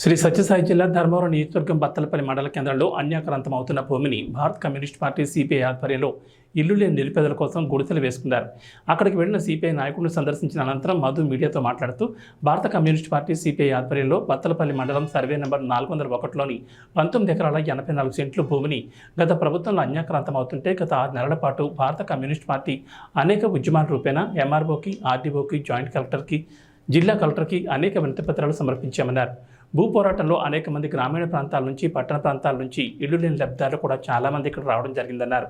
శ్రీ సత్యసాయి జిల్లా ధర్మవరం నియోజకవర్గం బత్తలపల్లి మండల కేంద్రంలో అన్యాక్రాంతం అవుతున్న భూమిని భారత్ కమ్యూనిస్ట్ పార్టీ సిపిఐ ఆధ్వర్యంలో ఇల్లు లేని నిరుపేదల కోసం గుడిసెలు వేసుకున్నారు. అక్కడికి వెళ్ళిన సిపిఐ నాయకుడిని సందర్శించిన అనంతరం మధు మీడియాతో మాట్లాడుతూ భారత కమ్యూనిస్ట్ పార్టీ సిపిఐ ఆధ్వర్యంలో బత్తలపల్లి మండలం సర్వే నెంబర్ నాలుగు వందల ఒకటిలోని పంతొమ్మిది ఎకరాల ఎనభై నాలుగు సెంట్లు భూమిని గత ప్రభుత్వంలో అన్యాక్రాంతం అవుతుంటే గత ఆరు నెలల పాటు భారత కమ్యూనిస్ట్ పార్టీ అనేక ఉద్యమాల రూపేణా ఎంఆర్ఓకి ఆర్డీఓకి జాయింట్ కలెక్టర్కి జిల్లా కలెక్టర్కి అనేక వినతిపత్రాలు సమర్పించామన్నారు. భూ పోరాటంలో అనేక మంది గ్రామీణ ప్రాంతాల నుంచి పట్టణ ప్రాంతాల నుంచి ఇల్లు లేని లబ్ధాలు కూడా చాలామంది ఇక్కడ రావడం జరిగిందన్నారు.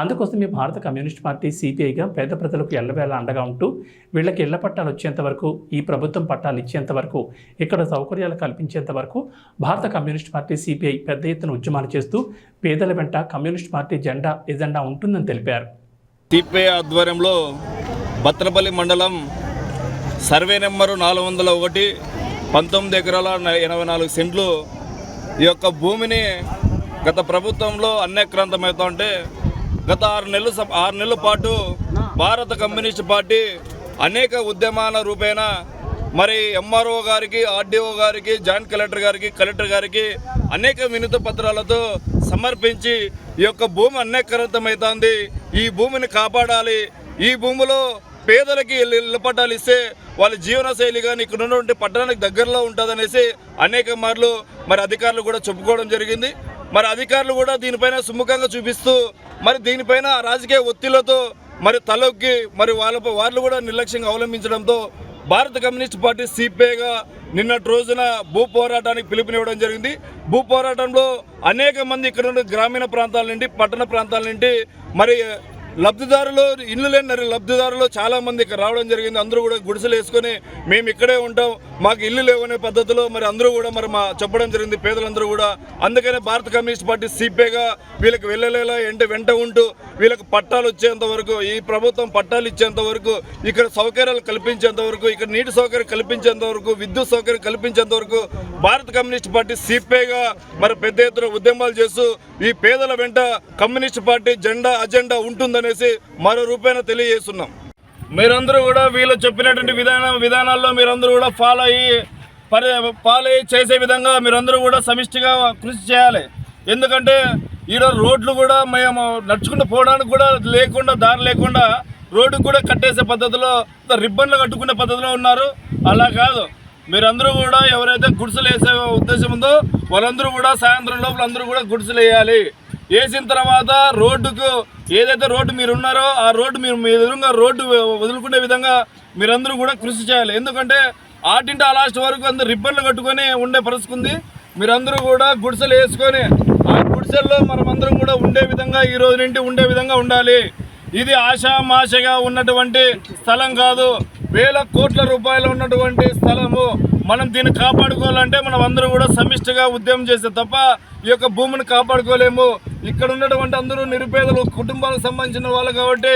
అందుకోసమే భారత కమ్యూనిస్ట్ పార్టీ సిపిఐగా పేద ప్రజలకు ఎల్లవేళ అండగా ఉంటూ వీళ్ళకి ఇళ్ళ పట్టాలు వచ్చేంత వరకు ఈ ప్రభుత్వం పట్టాలు ఇచ్చేంత వరకు ఇక్కడ సౌకర్యాలు కల్పించేంత వరకు భారత కమ్యూనిస్ట్ పార్టీ సిపిఐ పెద్ద ఎత్తున ఉద్యమాలు చేస్తూ పేదల వెంట కమ్యూనిస్ట్ పార్టీ జెండా ఎజెండా ఉంటుందని తెలిపారు. సిపిఐ ఆధ్వర్యంలో భద్రపల్లి మండలం సర్వే నెంబరు నాలుగు వందల ఒకటి పంతొమ్మిది ఎకరాల ఎనభై నాలుగు సెంట్లు ఈ యొక్క భూమిని గత ప్రభుత్వంలో అన్యక్రాంతమవుతా ఉంటే గత ఆరు నెలలు ఆరు నెలల పాటు భారత కమ్యూనిస్ట్ పార్టీ అనేక ఉద్యమాల రూపేణ మరి ఎంఆర్ఓ గారికి ఆర్డీఓ గారికి జాయింట్ కలెక్టర్ గారికి కలెక్టర్ గారికి అనేక వినతి పత్రాలతో సమర్పించి ఈ యొక్క భూమి అన్యక్రాంతమవుతోంది. ఈ భూమిని కాపాడాలి. ఈ భూమిలో పేదలకి ఇళ్ళ పట్టాలు ఇస్తే వాళ్ళ జీవనశైలి కానీ ఇక్కడ ఉన్నటువంటి పట్టణానికి దగ్గరలో ఉంటుందనేసి అనేక మార్లు మరి అధికారులు కూడా చెప్పుకోవడం జరిగింది. మరి అధికారులు కూడా దీనిపైన సుముఖంగా చూపిస్తూ మరి దీనిపైన రాజకీయ ఒత్తిళ్ళతో మరి తలొక్కి మరి వాళ్ళ వాళ్ళు కూడా నిర్లక్ష్యంగా అవలంబించడంతో భారత కమ్యూనిస్ట్ పార్టీ సిపిఐగా నిన్నటి రోజున భూ పోరాటానికి పిలుపునివ్వడం జరిగింది. భూ పోరాటంలో అనేక మంది ఇక్కడ నుండి గ్రామీణ ప్రాంతాల నుండి పట్టణ ప్రాంతాల నుండి మరి లబ్ధిదారులు ఇల్లు లేని లబ్ధిదారులు చాలా మంది ఇక్కడ రావడం జరిగింది. అందరూ కూడా గుడిసెలు వేసుకొని మేము ఇక్కడే ఉంటాం. మాకు ఇల్లు లేవనే పద్ధతిలో మరి అందరూ కూడా మరి మా చెప్పడం జరిగింది. పేదలందరూ కూడా. అందుకనే భారత కమ్యూనిస్ట్ పార్టీ సిపిఐగా వీళ్ళకి వెళ్ళలేలా ఎంటే వెంట ఉంటూ వీళ్ళకి పట్టాలు వచ్చేంత వరకు ఈ ప్రభుత్వం పట్టాలు ఇచ్చేంత వరకు ఇక్కడ సౌకర్యాలు కల్పించేంత వరకు ఇక్కడ నీటి సౌకర్యం కల్పించేంత వరకు విద్యుత్ సౌకర్యం కల్పించేంత వరకు భారత కమ్యూనిస్ట్ పార్టీ సిపిఐగా మరి పెద్ద ఎత్తున ఉద్యమాలు చేస్తూ ఈ పేదల వెంట కమ్యూనిస్ట్ పార్టీ జెండా అజెండా ఉంటుందనేసి మరో రూపేణ తెలియజేస్తున్నాం. మీరందరూ కూడా వీళ్ళు చెప్పినటువంటి విధాన విధానాల్లో మీరందరూ కూడా ఫాలో అయ్యి పరి ఫాలో అయ్యి చేసే విధంగా మీరందరూ కూడా సమిష్టిగా కృషి చేయాలి. ఎందుకంటే ఈరోజు రోడ్లు కూడా మేము నడుచుకుంటూ పోవడానికి కూడా లేకుండా దారి లేకుండా రోడ్డు కూడా కట్టేసే పద్ధతిలో రిబ్బన్లు కట్టుకునే పద్ధతిలో ఉన్నారు. అలా కాదు. మీరందరూ కూడా ఎవరైతే గుడిసెలు వేసే ఉద్దేశం ఉందో వాళ్ళందరూ కూడా సాయంత్రం లోపల అందరూ కూడా గుడిసెలు వేయాలి వేసిన తర్వాత రోడ్డుకు ఏదైతే రోడ్డు మీరు ఉన్నారో ఆ రోడ్డు మీరు మీ ఎదురుగా రోడ్డు వదులుకునే విధంగా మీరందరూ కూడా కృషి చేయాలి. ఎందుకంటే ఆటింటి ఆ లాస్ట్ వరకు అందరు రిబ్బన్లు కట్టుకొని ఉండే పరిస్థితి ఉంది. మీరందరూ కూడా గుడిసెలు వేసుకొని ఆ గుడిసెల్లో మనమందరం కూడా ఉండే విధంగా ఈ రోజు నుండి ఉండే విధంగా ఉండాలి. ఇది ఆశామాషగా ఉన్నటువంటి స్థలం కాదు. వేల కోట్ల రూపాయలు ఉన్నటువంటి స్థలము. మనం దీన్ని కాపాడుకోవాలంటే మనం అందరం కూడా సమిష్టిగా ఉద్యమం చేస్తే తప్ప ఈ యొక్క భూమిని కాపాడుకోలేము. ఇక్కడ ఉన్నటువంటి అందరూ నిరుపేదలు కుటుంబాలకు సంబంధించిన వాళ్ళు కాబట్టి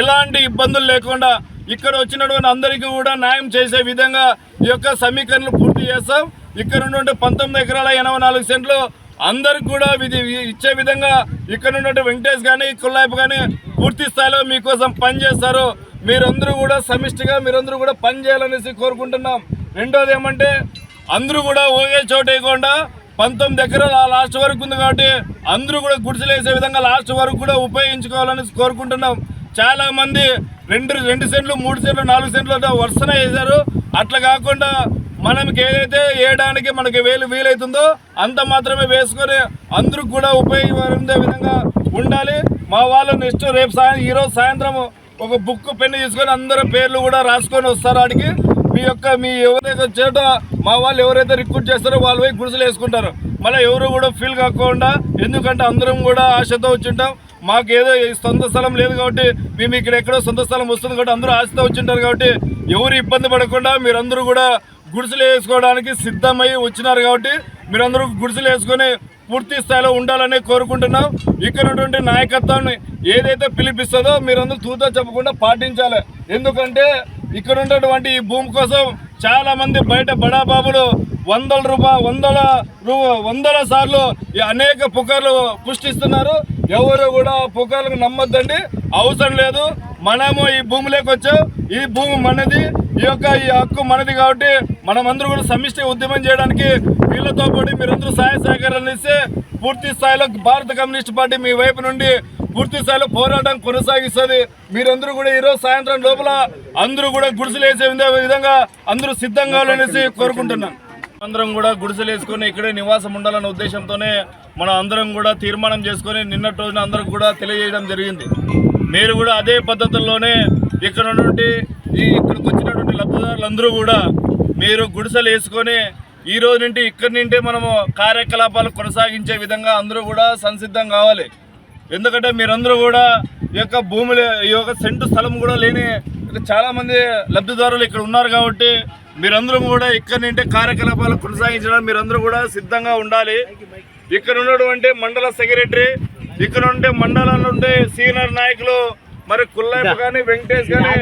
ఎలాంటి ఇబ్బందులు లేకుండా ఇక్కడ వచ్చినటువంటి అందరికీ కూడా న్యాయం చేసే విధంగా ఈ యొక్క సమీకరణలు పూర్తి చేస్తాం. ఇక్కడ ఉన్నటువంటి పంతొమ్మిది ఎకరాల ఎనభై నాలుగు సెంట్లు అందరికి కూడా ఇచ్చే విధంగా ఇక్కడ ఉన్నటువంటి వెంకటేష్ కానీ కుల్లాయిపు కానీ పూర్తి స్థాయిలో మీకోసం పనిచేస్తారు. మీరందరూ కూడా సమిష్టిగా మీరందరూ కూడా పని చేయాలనేసి కోరుకుంటున్నాం. రెండోది ఏమంటే అందరూ కూడా ఒకే చోట వేయకుండా పంతొమ్మిది ఎకరాలు ఆ లాస్ట్ వరకు ఉంది కాబట్టి అందరూ కూడా గుడిసెలేసే విధంగా లాస్ట్ వరకు కూడా ఉపయోగించుకోవాలని కోరుకుంటున్నాం. చాలా మంది రెండు రెండు సెంట్లు మూడు సెంట్లు నాలుగు సెంట్లు వరుసన వేశారు. అట్లా కాకుండా మనకి ఏదైతే వేయడానికి మనకి వేలు వీలైతుందో అంత మాత్రమే వేసుకొని అందరూ కూడా ఉపయోగపడే విధంగా ఉండాలి. మా వాళ్ళు నెక్స్ట్ రేపు సాయం ఈరోజు సాయంత్రం ఒక బుక్ పెన్ను తీసుకొని అందరూ పేర్లు కూడా రాసుకొని వస్తారు ఆడికి. మీ యొక్క మీ ఎవరైతే చేట మా వాళ్ళు ఎవరైతే రిక్రూట్ చేస్తారో వాళ్ళు పోయి గుడిసెలు వేసుకుంటారు. మళ్ళీ ఎవరు కూడా ఫీల్ కాకుండా ఎందుకంటే అందరం కూడా ఆశతో వచ్చింటాం. మాకు ఏదో సొంత స్థలం లేదు కాబట్టి మేము ఇక్కడ ఎక్కడో సొంత స్థలం వస్తుంది కాబట్టి అందరూ ఆశతో వచ్చింటారు కాబట్టి ఎవరు ఇబ్బంది పడకుండా మీరందరూ కూడా గుడిసెలు వేసుకోవడానికి సిద్ధమై వచ్చినారు కాబట్టి మీరందరూ గుడిసెలు వేసుకొని పూర్తి స్థాయిలో ఉండాలని కోరుకుంటున్నాం. ఇక్కడ ఉన్నటువంటి నాయకత్వాన్ని ఏదైతే పిలిపిస్తుందో మీరందరూ తూతో చెప్పకుండా పాటించాలి. ఎందుకంటే ఇక్కడ ఉన్నటువంటి ఈ భూమి కోసం చాలా మంది బయట బడా బాబులు వందల రూపాయ వందల రూ- వందల సార్లు ఈ అనేక పుకార్లు పుష్టిస్తున్నారు. ఎవరు కూడా పుకార్లకు నమ్మొద్దండి. అవసరం లేదు. మనము ఈ భూమిలోకి వచ్చాం. ఈ భూమి మనది. ఈ యొక్క ఈ హక్కు మనది కాబట్టి మనమందరూ కూడా సమిష్టి ఉద్యమం చేయడానికి వీళ్ళతో పాటు మీరందరూ సహాయ సహకారాలు ఇస్తే పూర్తి స్థాయిలో భారత కమ్యూనిస్ట్ పార్టీ మీ వైపు నుండి పూర్తి స్థాయిలో పోరాటం కొనసాగిస్తుంది. మీరందరూ కూడా ఈరోజు సాయంత్రం లోపల అందరూ కూడా గుడిసెలు వేసే విధంగా అందరూ సిద్ధంగా అనేసి కోరుకుంటున్నాను అందరం కూడా గుడిసెలు వేసుకొని ఇక్కడే నివాసం ఉండాలన్న ఉద్దేశంతోనే మనం అందరం కూడా తీర్మానం చేసుకొని నిన్నటి రోజున అందరం కూడా తెలియజేయడం జరిగింది. మీరు కూడా అదే పద్ధతుల్లోనే ఇక్కడ ఉన్నటువంటి ఈ ఇక్కడికి వచ్చినటువంటి లబ్ధిదారులందరూ కూడా మీరు గుడిసెలు వేసుకొని ఈ రోజు నుండి ఇక్కడి నుండి మనము కార్యకలాపాలు కొనసాగించే విధంగా అందరూ కూడా సంసిద్ధం కావాలి. ఎందుకంటే మీరందరూ కూడా ఈ యొక్క భూములు ఈ యొక్క సెంటు స్థలం కూడా లేని చాలామంది చాలా మంది లబ్ధిదారులు ఇక్కడ ఉన్నారు కాబట్టి మీరందరూ కూడా ఇక్కడ నుండి కార్యకలాపాలు కొనసాగించడం మీరందరూ కూడా సిద్ధంగా ఉండాలి. ఇక్కడ ఉన్నటువంటి మండల సెక్రటరీ ఇక్కడ ఉండే మండలంలో ఉండే సీనియర్ నాయకులు మరి కుల్లాయప్ప కానీ వెంకటేష్ కానీ